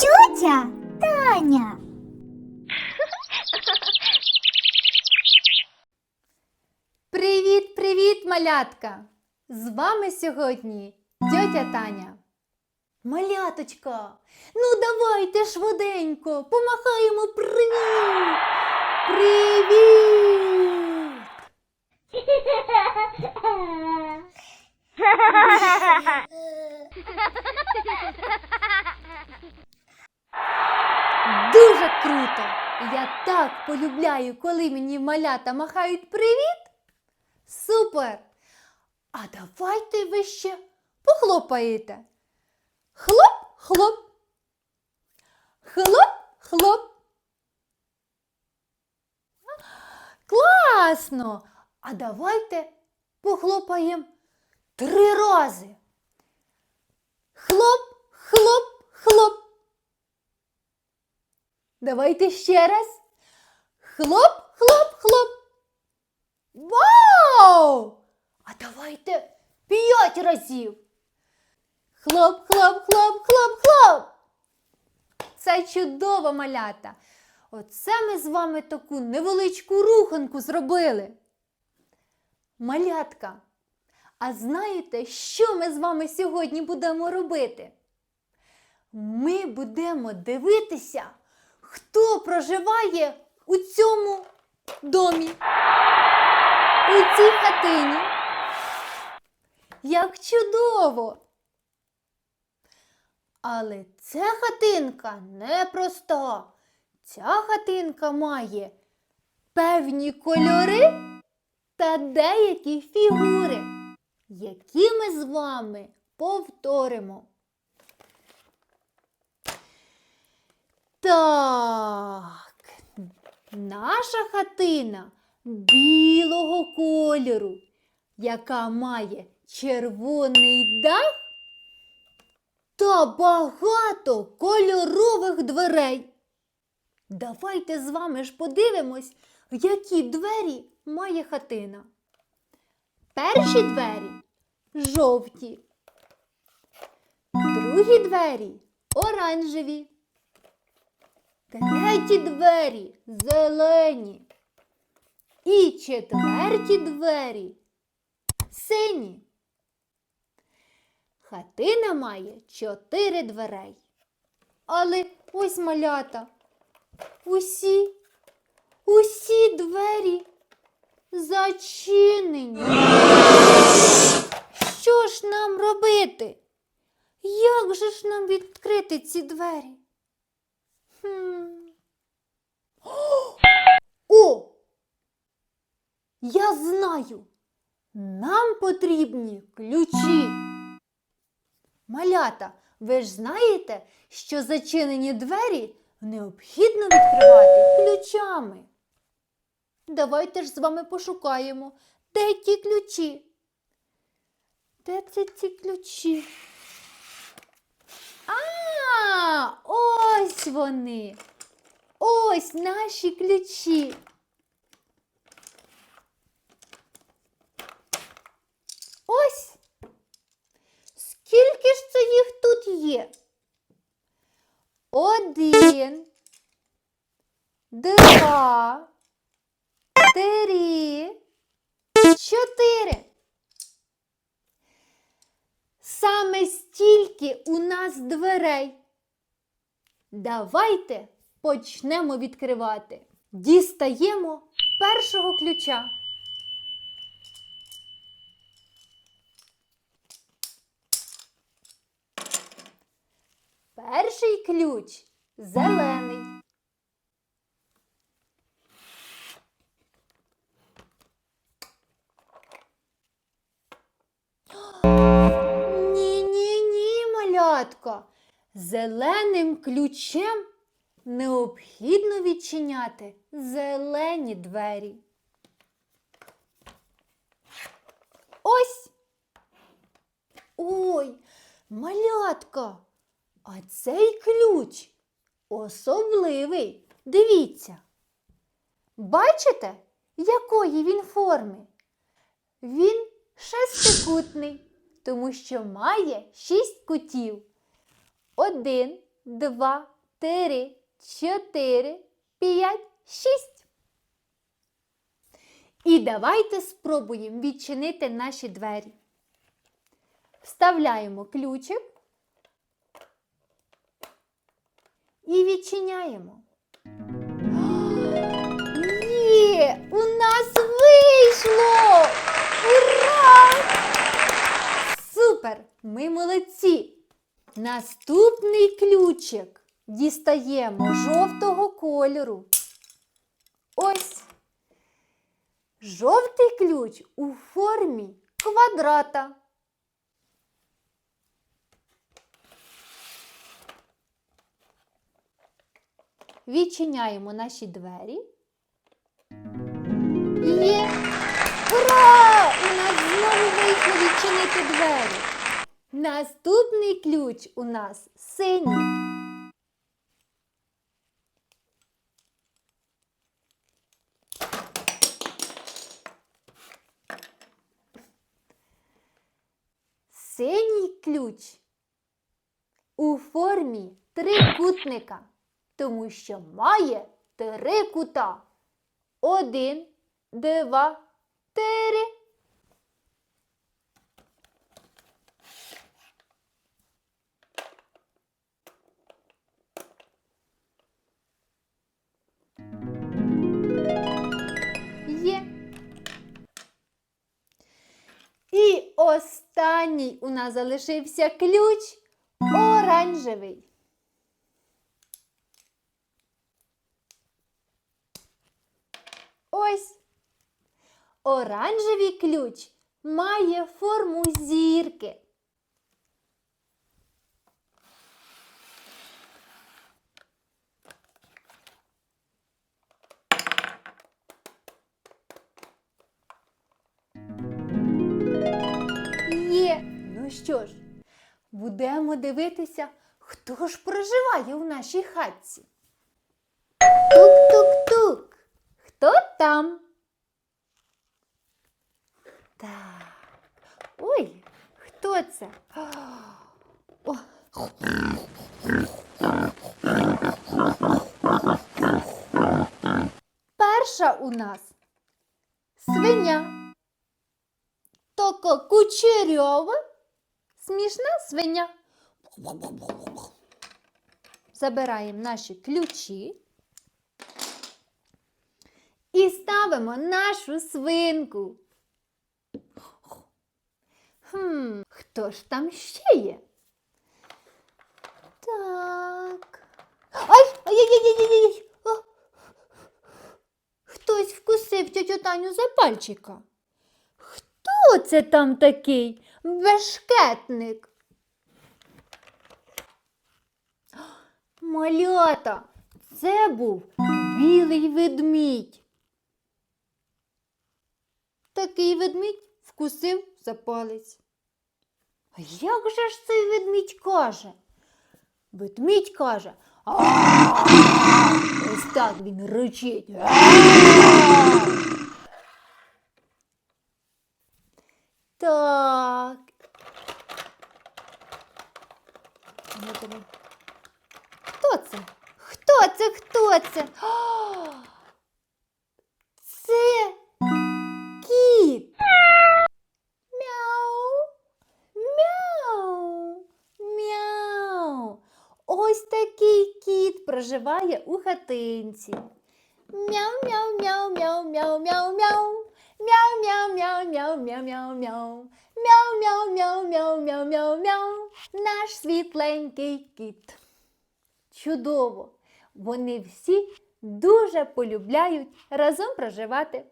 Тьотя Таня. Привіт, привіт, малятка! З вами сьогодні тьотя Таня. Маляточка, ну давайте швиденько, помахаємо привіт! Привіт! Дуже круто! Я так полюбляю, коли мені малята махають привіт. Супер! А давайте ви ще похлопаєте. Хлоп, хлоп. Хлоп, хлоп. Класно! А давайте похлопаємо три рази. Хлоп, хлоп, хлоп. Давайте ще раз. Хлоп, хлоп, хлоп. Вау! А давайте п'ять разів. Хлоп, хлоп, хлоп, хлоп, хлоп. Це чудово малята. Оце ми з вами таку невеличку руханку зробили. Малятка, а знаєте, що ми з вами сьогодні будемо робити? Ми будемо дивитися, хто проживає у цьому домі, у цій хатині. Як чудово! Але ця хатинка непроста. Ця хатинка має певні кольори та деякі фігури, які ми з вами повторимо. Так, наша хатина білого кольору, яка має червоний дах та багато кольорових дверей. Давайте з вами ж подивимось, які двері має хатина. Перші двері жовті, другі двері оранжеві, треті двері зелені і четверті двері сині. Хатина має чотири дверей. Але ось малята. Усі, усі двері зачинені. Що ж нам робити? Як же ж нам відкрити ці двері? О! Я знаю. Нам потрібні ключі. Малята, ви ж знаєте, що зачинені двері необхідно відкривати ключами. Давайте ж з вами пошукаємо, де ті ключі. Де це ці ключі? А, ось вони. Ось наші ключі. Ось. Скільки ж це їх тут є? Один, два, три, чотири. Саме стільки у нас дверей. Давайте почнемо відкривати. Дістаємо першого ключа. Перший ключ зелений. Ні, ні, ні, малятка. Зеленим ключем необхідно відчиняти зелені двері. Ось. Ой, малятка, а цей ключ особливий. Дивіться. Бачите, якої він форми? Він шестикутний, тому що має шість кутів. Один, два, три, чотири, п'ять, шість. І давайте спробуємо відчинити наші двері. Вставляємо ключик і відчиняємо. Є! У нас вийшло! Ура! Супер! Ми молодці! Наступний ключик дістаємо жовтого кольору. Ось. Жовтий ключ у формі квадрата. Відчиняємо наші двері. Є! Ура! У нас знову вийшло відчинити двері. Наступний ключ у нас синій. Синій ключ у формі трикутника, тому що має три кута. Один, два, три. І останній у нас залишився ключ оранжевий. Ось. Оранжевий ключ має форму зірки. Що ж, будемо дивитися, хто ж проживає у нашій хатці. Тук-тук-тук. Хто там? Так. Ой, хто це? О. Перша у нас свиня. Така кучерява, смішна свиня. Забираємо наші ключі і ставимо нашу свинку. Хм, хто ж там ще є? Так. Ай! Ай-яй-яй-яй-яй! Хтось вкусив тьотю Таню за пальчика. Хто це там такий бешкетник? Малята, це був білий ведмідь. Такий ведмідь вкусив за палець. А як же ж цей ведмідь каже? Ведмідь каже. Ось так він ричить. Так. Хто це? Хто це? Хто це? О, це кіт. Мяу. Мяу. Мяу. Ось такий кіт проживає у хатинці. Мяу, мяу, мяу, мяу, мяу, мяу, мяу. Мяу, мяу, мяу, мяу, мяу, мяу, мяу. Мяу, мяу, мяу, мяу, мяу, мяу, мяу. Наш світленький кіт. Чудово! Вони всі дуже полюбляють разом проживати.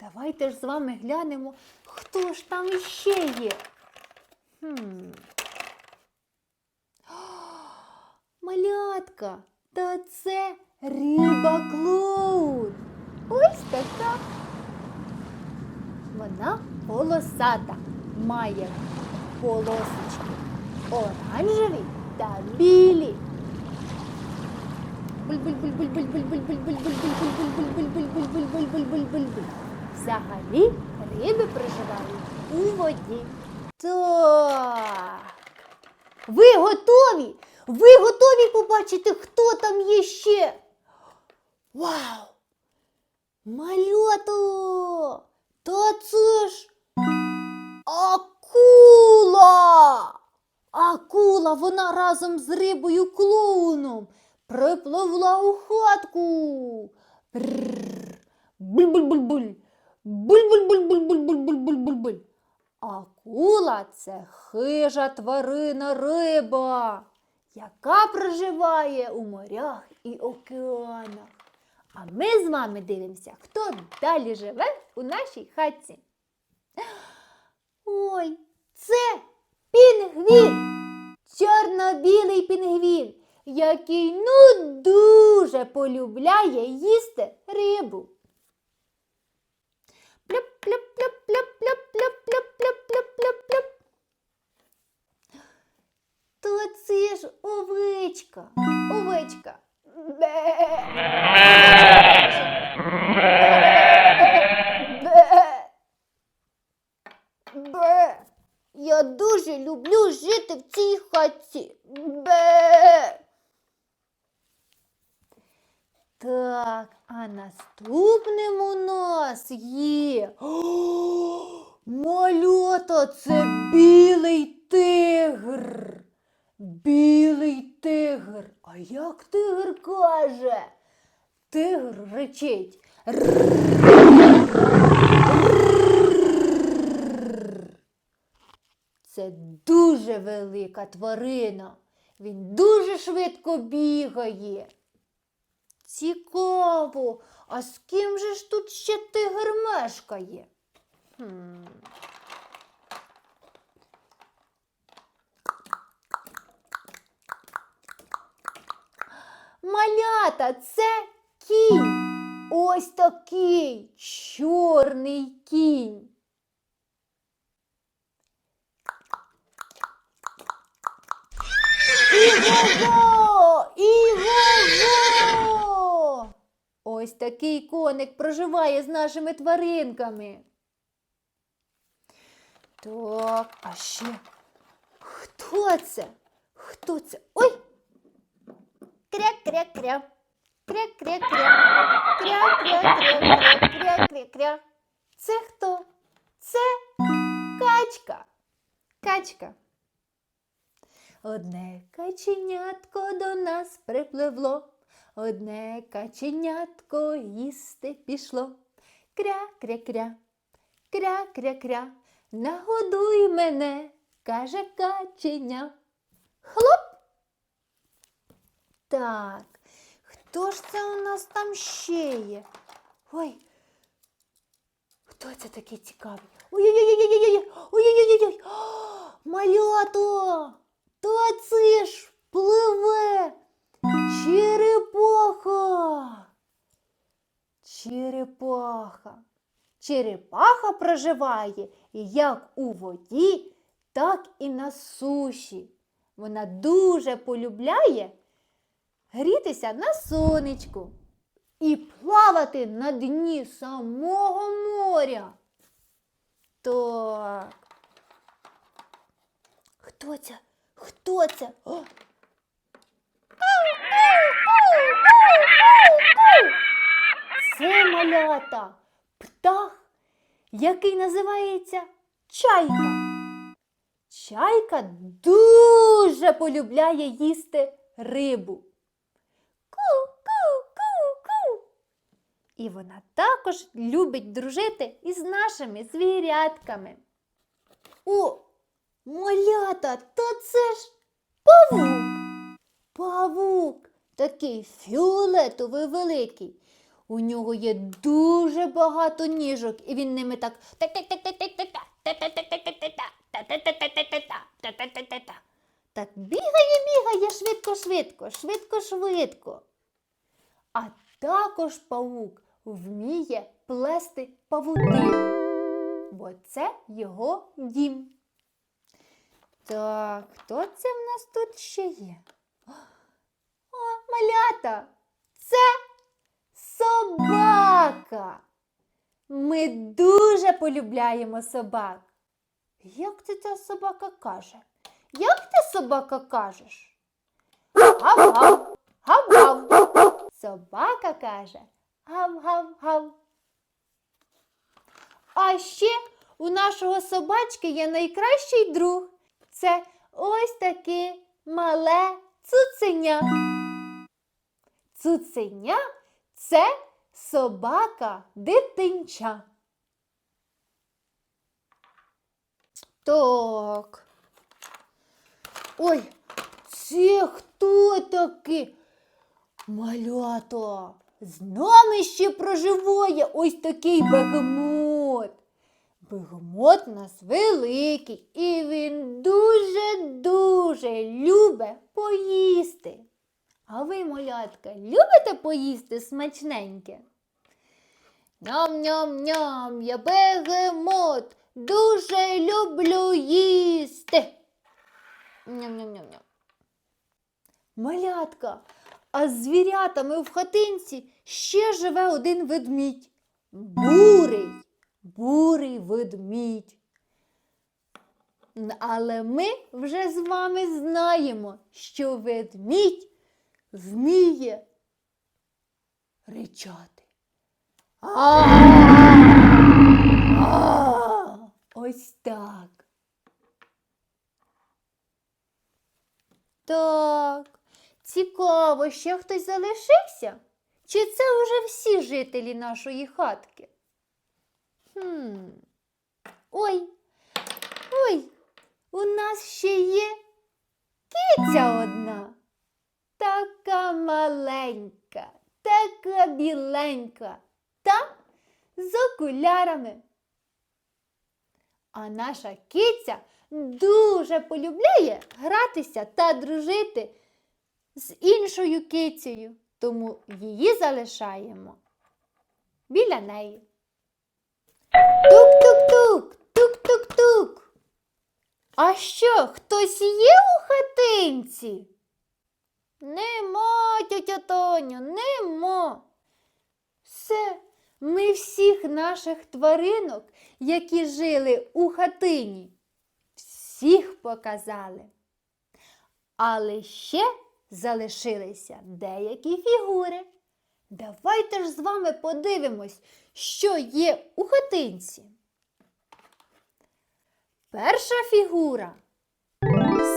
Давайте ж з вами глянемо, хто ж там іще є. Хм. Малятка, та це риба клоун. Ось така. Вона полосата, має полосочки оранжеві та білі. Взагалі риби проживають у воді. Так. Ви готові? Ви готові побачити, хто там є ще? Вау! Мальоту! Та це ж акула! Акула, вона разом з рибою клоуном припливла у хатку. Буль-буль-буль-буль. Буль-буль-буль-буль-буль-буль-буль-буль-буль. Акула це хижа тварина риба, яка проживає у морях і океанах. А ми з вами дивимося, хто далі живе у нашій хатці. Ой, це пінгвін! Чорно-білий пінгвін, який ну дуже полюбляє їсти рибу. Пляп-пляп-пляп-пляп-пляп-пляп-пляп-пляп-пляп-пляп. То це ж овечка. Овечка. Я дуже люблю жити в цій хатці. Бе. Так, а наступним у нас є. О, Малята, це білий тигр. Білий тигр. А як тигр каже? Тигр речить. Це дуже велика тварина. Він дуже швидко бігає. Цікаво, а з ким же ж тут ще тигр мешкає? Хм. Малята, це кінь. Ось такий чорний кінь. Іго! Іго! Ось такий коник проживає з нашими тваринками. Так, а ще хто це? Хто це? Ой! Кря-кря-кря. Кря-кря-кря. Кря-кря-кря-кря-кря-кря. Це хто? Це качка. Качка. Одне каченятко до нас припливло, одне каченятко їсти пішло. Кря-кря-кря, кря-кря-кря, нагодуй мене, каже каченя. Хлоп. Так, хто ж це у нас там ще є? Ой, хто це такий цікавий? Ой-ой-ой-ой-ой-ой! Ой-ой-ой-ой! Малято! Та це ж пливе черепаха. Черепаха. Черепаха проживає як у воді, так і на суші. Вона дуже полюбляє грітися на сонечку і плавати на дні самого моря. Так. Хто це? Хто це? О! Це малята, птах, який називається чайка. Чайка дуже полюбляє їсти рибу. І вона також любить дружити із нашими звірятками. О, малята, та це ж павук. Павук такий фіолетовий великий. У нього є дуже багато ніжок, і він ними так так бігає, бігає швидко-швидко, швидко-швидко. А також павук вміє плести павутину, бо це його дім. Так, хто це в нас тут ще є? О, малята! Це собака. Ми дуже полюбляємо собак. Як це ця собака каже? Як ти собака кажеш? Гав-гав, гав-гав. Собака каже гав-гав-гав. А ще у нашого собачки є найкращий друг. Це ось таке мале цуценя. Цуценя це собака дитинча. Так. Ой, це хто таке? Малята, з нами ще проживає ось такий бегемот. Бегемот нас великий, і він дуже-дуже любить поїсти. А ви, малятка, любите поїсти смачненьке? Ням-ням-ням, я бегемот, дуже люблю їсти. Ням-ням-ням-ням. Малятка, а з звірятами в хатинці ще живе один ведмідь. Бурий, бурий ведмідь. Але ми вже з вами знаємо, що ведмідь вміє ричати. Ось так. Так, цікаво, ще хтось залишився? Чи це вже всі жителі нашої хатки? Хм. Ой, ой, у нас ще є киця одна. Така маленька, така біленька та з окулярами. А наша киця дуже полюбляє гратися та дружити з іншою кицею, тому її залишаємо біля неї. Тук-тук-тук, тук-тук-тук. А що, хтось є у хатинці? Нема, тьотя Тоню, нема. Все, ми всіх наших тваринок, які жили у хатині, всіх показали. Але ще залишилися деякі фігури. Давайте ж з вами подивимось, що є у хатинці. Перша фігура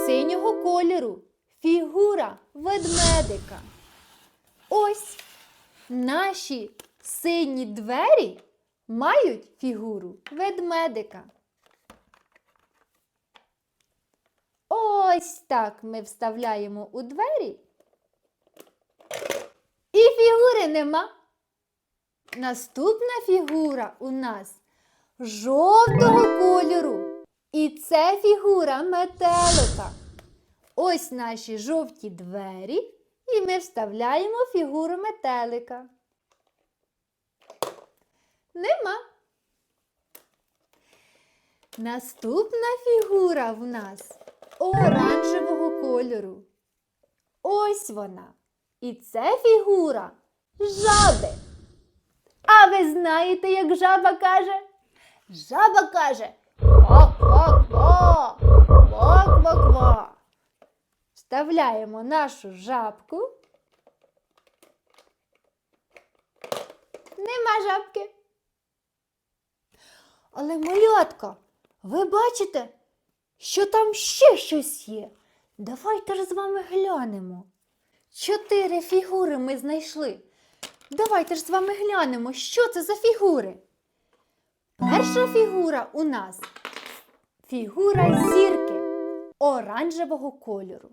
синього кольору фігура ведмедика. Ось наші сині двері мають фігуру ведмедика. Ось так ми вставляємо у двері. І фігури нема. Наступна фігура у нас жовтого кольору. І це фігура метелика. Ось наші жовті двері, і ми вставляємо фігуру метелика. Нема. Наступна фігура в нас оранжевого кольору. Ось вона. І це фігура жаби. А ви знаєте, як жаба каже? Жаба каже ква-ква-ква, ква-ква-ква. Вставляємо нашу жабку. Нема жабки. Але малятка, ви бачите, що там ще щось є. Давайте ж з вами глянемо. Чотири фігури ми знайшли. Давайте ж з вами глянемо, що це за фігури. Перша фігура у нас фігура зірки оранжевого кольору.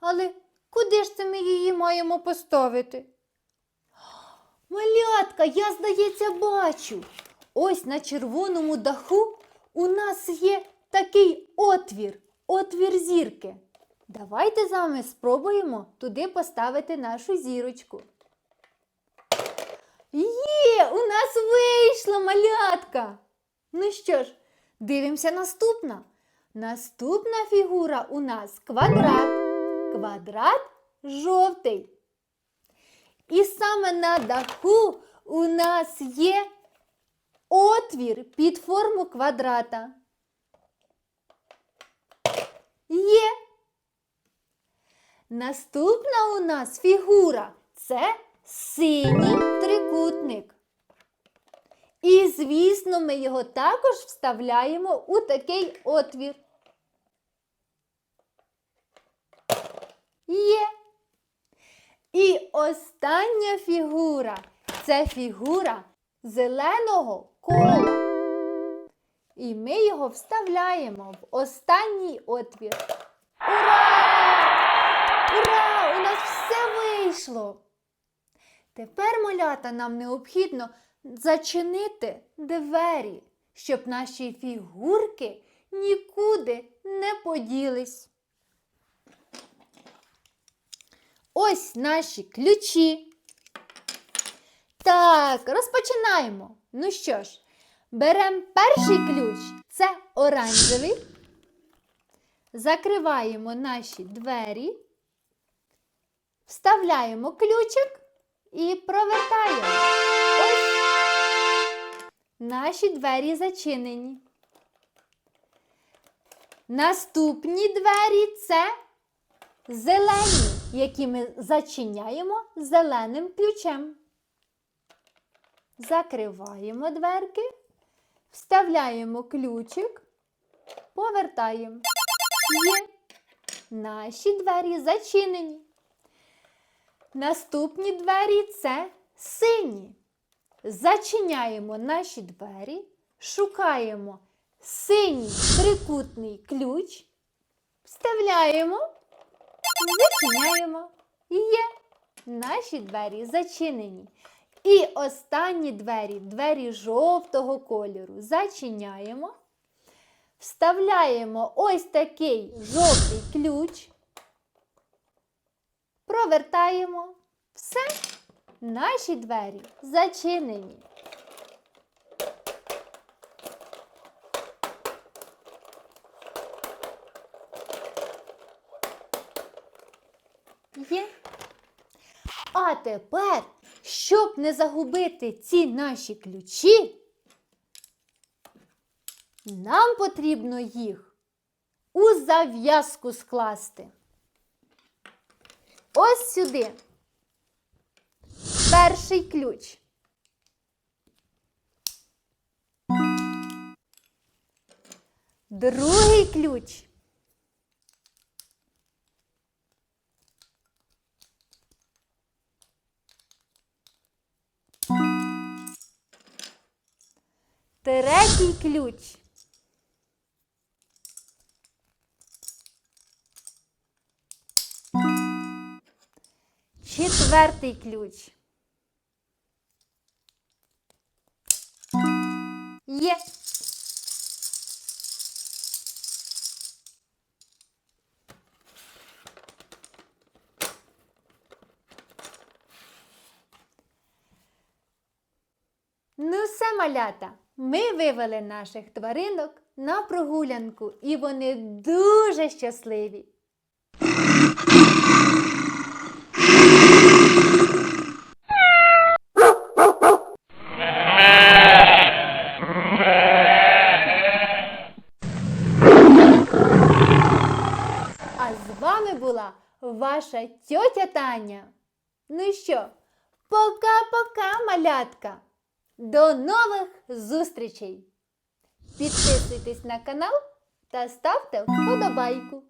Але куди ж це ми її маємо поставити? Малятка, я, здається, бачу. Ось на червоному даху у нас є такий отвір, отвір зірки. Давайте з вами спробуємо туди поставити нашу зірочку. Є, у нас вийшла малятка. Ну що ж, дивимося наступна. Наступна фігура у нас квадрат. Квадрат жовтий. І саме на даху у нас є отвір під форму квадрата. Є. Наступна у нас фігура це синій трикутник. І, звісно, ми його також вставляємо у такий отвір. Є. І остання фігура це фігура зеленого кола. І ми його вставляємо в останній отвір. Ура! Ура! У нас все вийшло! Тепер, малята, нам необхідно зачинити двері, щоб наші фігурки нікуди не поділись. Ось наші ключі. Так, розпочинаємо. Ну що ж, беремо перший ключ, це оранжевий. Закриваємо наші двері, вставляємо ключик і провертаємо. Наші двері зачинені. Наступні двері це зелені, які ми зачиняємо зеленим ключем. Закриваємо дверки, вставляємо ключик, повертаємо. Є. Наші двері зачинені. Наступні двері це сині. Зачиняємо наші двері, шукаємо синій трикутний ключ, вставляємо, зачиняємо. Є. Наші двері зачинені. І останні двері, двері жовтого кольору, зачиняємо. Вставляємо ось такий жовтий ключ, провертаємо. Все, наші двері зачинені. Є. А тепер, щоб не загубити ці наші ключі, нам потрібно їх у зав'язку скласти. Ось сюди. Перший ключ. Другий ключ. Третій ключ. Четвертий ключ. Є. Ну, все, малята, ми вивели наших тваринок на прогулянку, і вони дуже щасливі. А з вами була ваша тьотя Таня. Ну що, пока-пока, малятка! До нових зустрічей! Підписуйтесь на канал та ставте вподобайку.